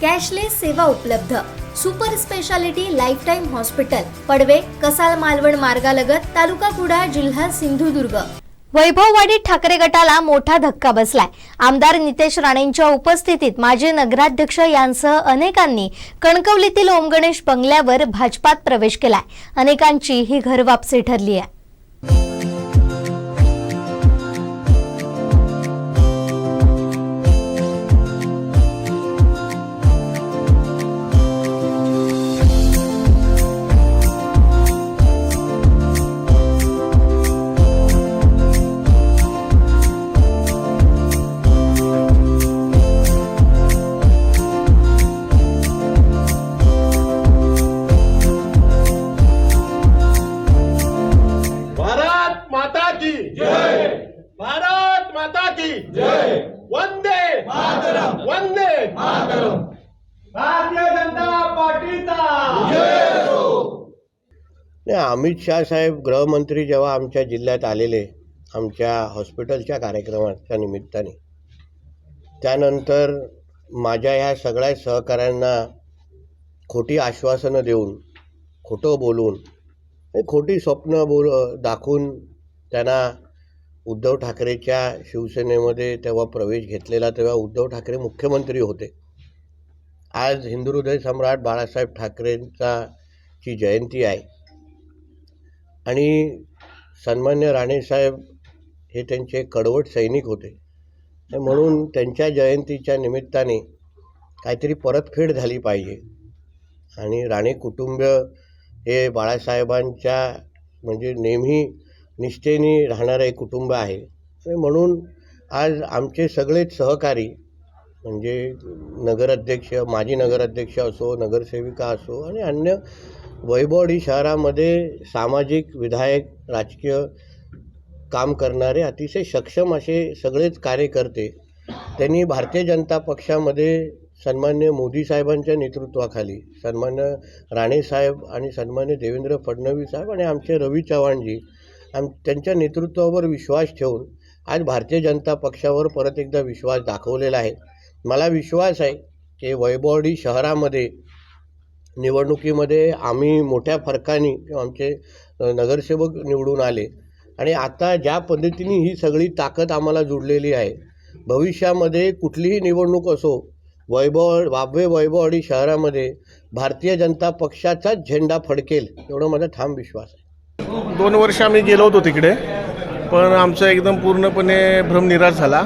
cashless सेवा उपलब्ध. Super speciality life time hospital Padve Kasal Malvan मार्गालगत तालुका कुडाळ जिल्हा सिंधुदुर्ग. वैभववाडी ठाकरे गटाला मोठा धक्का बसलाय. आमदार नितेश राणेंच्या उपस्थितीत माजी नगराध्यक्ष यांसह अनेकांनी कणकवलीतील ओमगणेश बंगल्यावर भाजपात प्रवेश केलाय. अनेकांची ही घरवापसी ठरली आहे जय। वंदे मातरम। वंदे मातरम। भारतीय जनता पार्टीचा। नाही अमित शाह साहेब गृहमंत्री जेव्हा आमच्या जिल्ह्यात आलेले आमच्या हॉस्पिटलच्या कार्यक्रमाच्या निमित्ताने त्यानंतर माझ्या ह्या सगळ्या सहकाऱ्यांना खोटी आश्वासनं देऊन खोटं बोलून हे खोटी स्वप्न बोल दाखवून त्यांना उद्धव ठाकरेच्या शिवसेनेमध्ये तेव्हा प्रवेश घेतलेला तेव्हा उद्धव ठाकरे मुख्यमंत्री होते. आज हिंदू हृदय सम्राट बाळासाहेब ठाकरेंचा ची जयंती आहे. आणि सन्मान्य राणेसाहेब हे त्यांचे कडवट सैनिक होते. म्हणून त्यांच्या जयंतीच्या निमित्ताने काहीतरी परतफेड झाली पाहिजे. आणि राणे कुटुंब हे बाळासाहेबांच्या म्हणजे नेहमी निष्ठेने राहणारं एक कुटुंब आहे. आणि म्हणून आज आमचे सगळेच सहकारी म्हणजे नगराध्यक्ष माजी नगराध्यक्ष असो नगरसेविका असो आणि अन्य वैभवडी शहरामध्ये सामाजिक विधायक राजकीय काम करणारे अतिशय सक्षम असे सगळेच कार्यकर्ते त्यांनी भारतीय जनता पक्षामध्ये सन्मान्य मोदी साहेबांच्या नेतृत्वाखाली सन्मान्य राणेसाहेब आणि सन्मान्य देवेंद्र फडणवीस साहेब आणि आमचे रवी चव्हाणजी आम त्यांच्या नेतृत्वावर विश्वास ठेवून आज भारतीय जनता पक्षावर परत एकदा विश्वास दाखवलेला आहे. मला विश्वास आहे की वैभवडी शहरामध्ये निवडणुकीमध्ये आम्ही मोठ्या फरकाने आमचे नगरसेवक निवडून आले. आणि आता ज्या पद्धतीने ही सगळी ताकद आम्हाला जुडलेली आहे भविष्यामध्ये कुठलीही निवडणूक असो वैभव वाबवे वैभववाडी शहरामध्ये भारतीय जनता पक्षाचाच झेंडा फडकेल एवढा माझा ठाम विश्वास आहे. दोन वर्ष आम्ही गेलो होतो तिकडे पण आमचा एकदम पूर्णपणे भ्रमनिराश झाला.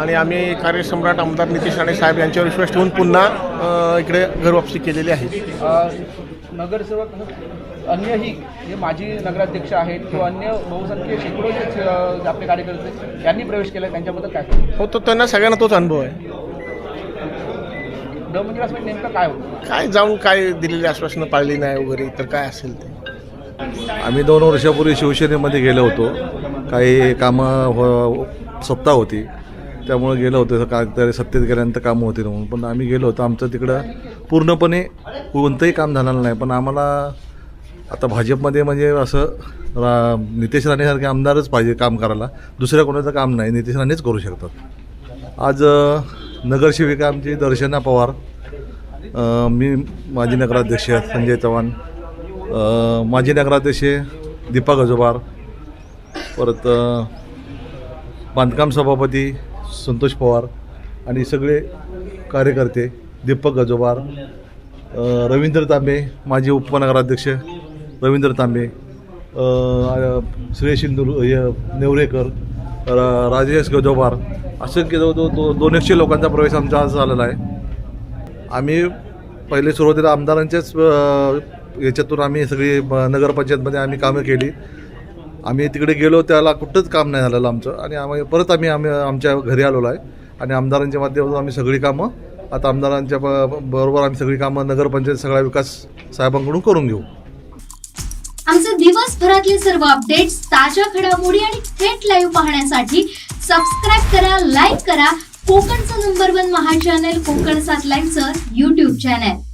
आणि आम्ही कार्यसम्राट आमदार नितीश राणे साहेब यांच्यावर विश्वास ठेवून पुन्हा इकडे घरवापसी केलेली आहे. नगरसेवक अन्यही जे माजी नगराध्यक्ष आहेत किंवा अन्य बहुसंख्य शेकडो जे आपले कार्यकर्ते यांनी प्रवेश केला त्यांच्याबद्दल काय? हो तो त्यांना सगळ्यांना तोच अनुभव आहे. म्हणजे नेमकं काय होतं? काय जाऊन काय दिलेली आश्वासनं पाळली नाही वगैरे तर काय असेल ते? आम्ही दोन वर्षापूर्वी शिवसेनेमध्ये गेलो होतो. काही कामं हो सत्ता होती. त्यामुळे गेलो होतो. का तरी सत्तेत गेल्यानंतर कामं होती म्हणून. पण आम्ही गेलो होतो. आमचं तिकडं पूर्णपणे कोणतंही काम झालेलं नाही. पण आम्हाला आता भाजपमध्ये म्हणजे असं रा नितेश राणेसारखे आमदारच पाहिजे काम करायला. दुसऱ्या कोणाचं काम नाही. नितेश राणेच करू शकतात. आज नगरसेविका आमची दर्शना पवार. मी माजी नगराध्यक्ष संजय चव्हाण. माजी नगराध्यक्ष दीपा गजोबार परत बांधकाम सभापती संतोष पवार आणि सगळे कार्यकर्ते दीपक गजोबार रवींद्र तांबे माजी उपनगराध्यक्ष रवींद्र तांबे अ, श्रेयस य- नेवरेकर राजेश गजोबार असंख्य दो दो दो- दोन एकशे लोकांचा प्रवेश आमचा आज झालेला आहे. आम्ही पहिले सुरुवातीला आमदारांच्याच याच्यातून आम्ही सगळी नगरपंचायतमध्ये आम्ही कामं केली. आम्ही तिकडे गेलो त्याला कुठंच काम नाही झालेलं आमचं. आणि आम्ही परत आम्ही आम्ही आमच्या घरी आलेलो आहे. आणि आमदारांच्या माध्यमातून आम्ही सगळी कामं आता आमदारांच्या ब- बरोबर आम्ही सगळी कामं नगरपंचायत सगळा विकास साहेबांकडून करून घेऊ. आमचे दिवसभरातले सर्व अपडेट्स ताज्या घडामोडी आणि थेट लाईव्ह पाहण्यासाठी सबस्क्राईब करा लाईक करा. कोकणचं नंबर वन महा चॅनल कोकण सात लाईव्हचं युट्यूब चॅनल